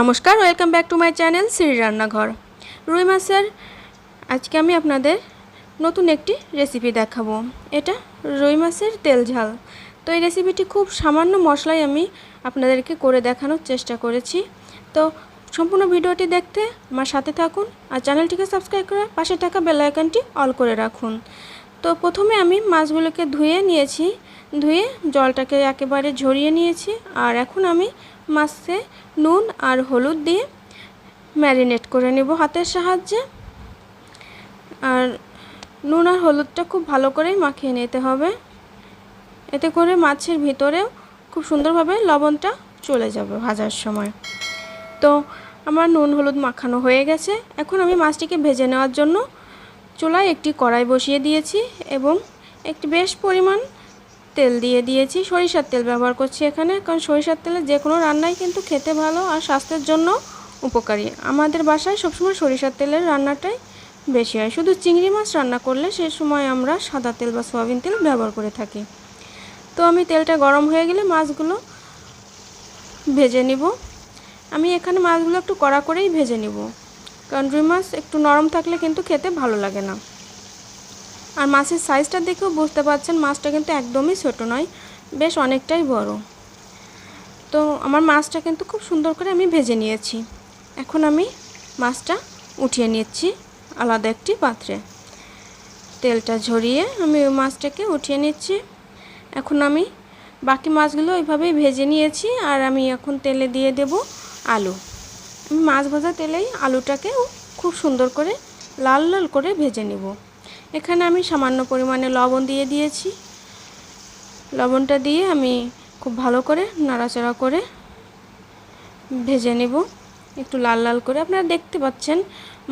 নমস্কার welcome back to my channel Shri Rannaghar রুই মাছের, আজকে আমি আপনাদের নতুন একটি রেসিপি দেখাবো। এটা রুই মাছের তেল ঝাল। তো এই রেসিপিটি খুব সামান্য মশলায় আমি আপনাদেরকে করে দেখানোর চেষ্টা করেছি। তো সম্পূর্ণ ভিডিওটি দেখতে আমার সাথে থাকুন আর চ্যানেলটিকে সাবস্ক্রাইব করে পাশে থাকা বেল আইকনটি অল করে রাখুন। তো প্রথমে আমি মাছগুলোকে ধুয়ে নিয়েছি। ধুয়ে জলটাকে একেবারে ঝরিয়ে নিয়েছি। আর এখন আমি মাছে নুন আর হলুদ দিয়ে ম্যারিনেট করে নেব হাতের সাহায্যে। আর নুন আর হলুদটা খুব ভালো করেই মাখিয়ে নিতে হবে। এতে করে মাছের ভিতরেও খুব সুন্দরভাবে লবণটা চলে যাবে ভাজার সময়। তো আমার নুন হলুদ মাখানো হয়ে গেছে। এখন আমি মাছটিকে ভেজে নেওয়ার জন্য চুলায় একটি কড়াই বসিয়ে দিয়েছি এবং একটি বেশ পরিমাণ তেল দিয়ে দিয়েছি, সরিষার তেল ব্যবহার করছি এখানে, কারণ সরিষার তেলে যে কোনো রান্নাই কিন্তু খেতে ভালো আর স্বাস্থ্যের জন্য উপকারী। আমাদের বাসায় সবসময় সরিষার তেলের রান্নাটাই বেশি হয়। শুধু চিংড়ি মাছ রান্না করলে সে সময় আমরা সাদা তেল বা সয়াবিন তেল ব্যবহার করে থাকি। তো আমি তেলটা গরম হয়ে গেলে মাছগুলো ভেজে নিব। আমি এখানে মাছগুলো একটু কড়া করেই ভেজে নিব। কারণ রুই মাছ একটু নরম থাকলে কিন্তু খেতে ভালো লাগে না। আর মাছের সাইজটা দেখেও বুঝতে পারছেন মাছটা কিন্তু একদমই ছোট নয়, বেশ অনেকটাই বড়। তো আমার মাছটা কিন্তু খুব সুন্দর করে আমি ভেজে নিয়েছি। এখন আমি মাছটা উঠিয়ে নিচ্ছি আলাদা একটি পাত্রে। তেলটা ঝরিয়ে আমি ওই মাছটাকে উঠিয়ে নিচ্ছি। এখন আমি বাকি মাছগুলো ওইভাবেই ভেজে নিয়েছি আর আমি এখন তেলে দিয়ে দেব আলু। আমি মাছ ভাজা তেলেই আলুটাকেও খুব সুন্দর করে লাল লাল করে ভেজে নেব। এখানে আমি সামান্য পরিমাণে লবণ দিয়ে দিয়েছি। লবণটা দিয়ে আমি খুব ভালো করে নাড়াচাড়া করে ভেজে নেব। একটু লাল লাল করে। আপনারা দেখতে পাচ্ছেন,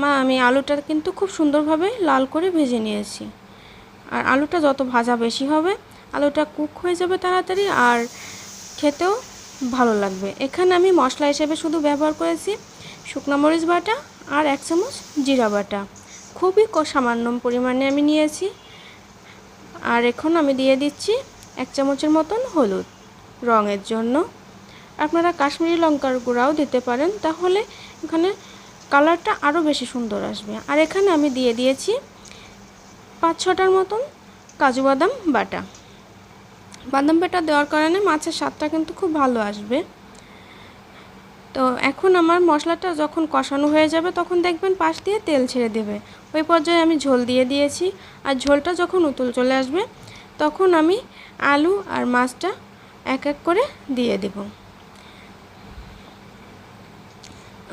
মা, আমি আলুটা কিন্তু খুব সুন্দরভাবে লাল করে ভেজে নিয়েছি। আর আলুটা যত ভাজা বেশি হবে, আলুটা কুক হয়ে যাবে তাড়াতাড়ি আর খেতেও ভালো লাগবে। এখানে আমি মশলা হিসেবে শুধু ব্যবহার করেছি শুকনো মরিচ বাটা আর এক চামচ জিরা বাটা। খুবই সামান্য পরিমাণে আমি নিয়েছি। আর এখন আমি দিয়ে দিচ্ছি এক চামচের মতন হলুদ রঙের জন্য। আপনারা কাশ্মীরি লঙ্কার গুঁড়াও দিতে পারেন, তাহলে এখানে কালারটা আরও বেশি সুন্দর আসবে। আর এখানে আমি দিয়ে দিয়েছি পাঁচ ছটার মতন কাজু বাদাম বাটা। বাদাম বাটা দেওয়ার কারণে মাছের স্বাদটা কিন্তু খুব ভালো আসবে। তো এখন আমার মশলাটা যখন কষানো হয়ে যাবে, তখন দেখবেন পাশ দিয়ে তেল ছেড়ে দেবে। ওই পর্যায়ে আমি ঝোল দিয়ে দিয়েছি আর ঝোলটা যখন উতল চলে আসবে, তখন আমি আলু আর মাছটা এক এক করে দিয়ে দেব।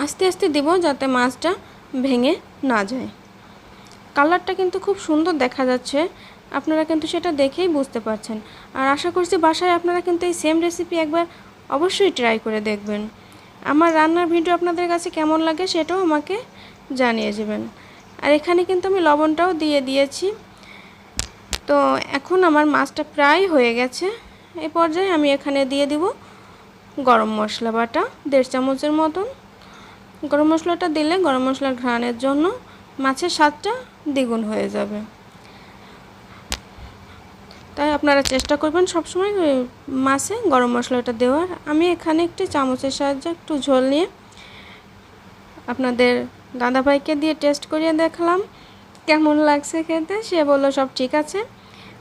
আস্তে আস্তে দেব যাতে মাছটা ভেঙে না যায়। কালারটা কিন্তু খুব সুন্দর দেখা যাচ্ছে। আপনারা কিন্তু সেটা দেখেই বুঝতে পারছেন। আর আশা করছি বাসায় আপনারা কিন্তু এই সেম রেসিপি একবার অবশ্যই ট্রাই করে দেখবেন। আমার রান্নার ভিডিও আপনাদের কাছে কেমন লাগে সেটাও আমাকে জানিয়ে যাবেন। আর এখানে কিন্তু আমি লবণটাও দিয়ে দিয়েছি। তো এখন আমার মাছটা প্রায় হয়ে গেছে। এ পর্যায়ে আমি এখানে দিয়ে দিব গরম মশলা বাটা, দেড় চামচের মতন। গরম মশলাটা দিলে গরম মশলার ঘ্রাণের জন্য মাছের স্বাদটা দ্বিগুণ হয়ে যাবে। তাই আপনারা চেষ্টা করবেন সবসময় মাছে গরম মশলাটা দেওয়ার। আমি এখানে একটি চামচের সাহায্যে একটু ঝোল নিয়ে আপনাদের দাদাভাইকে দিয়ে টেস্ট করিয়ে দেখলাম, কেমন লাগছে খেতে? সে বলল, সব ঠিক আছে।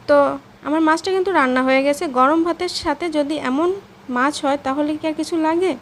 তো আমার মাছটা কিন্তু রান্না হয়ে গেছে। গরম ভাতের সাথে যদি এমন মাছ হয়, তাহলে কি আর কিছু লাগে?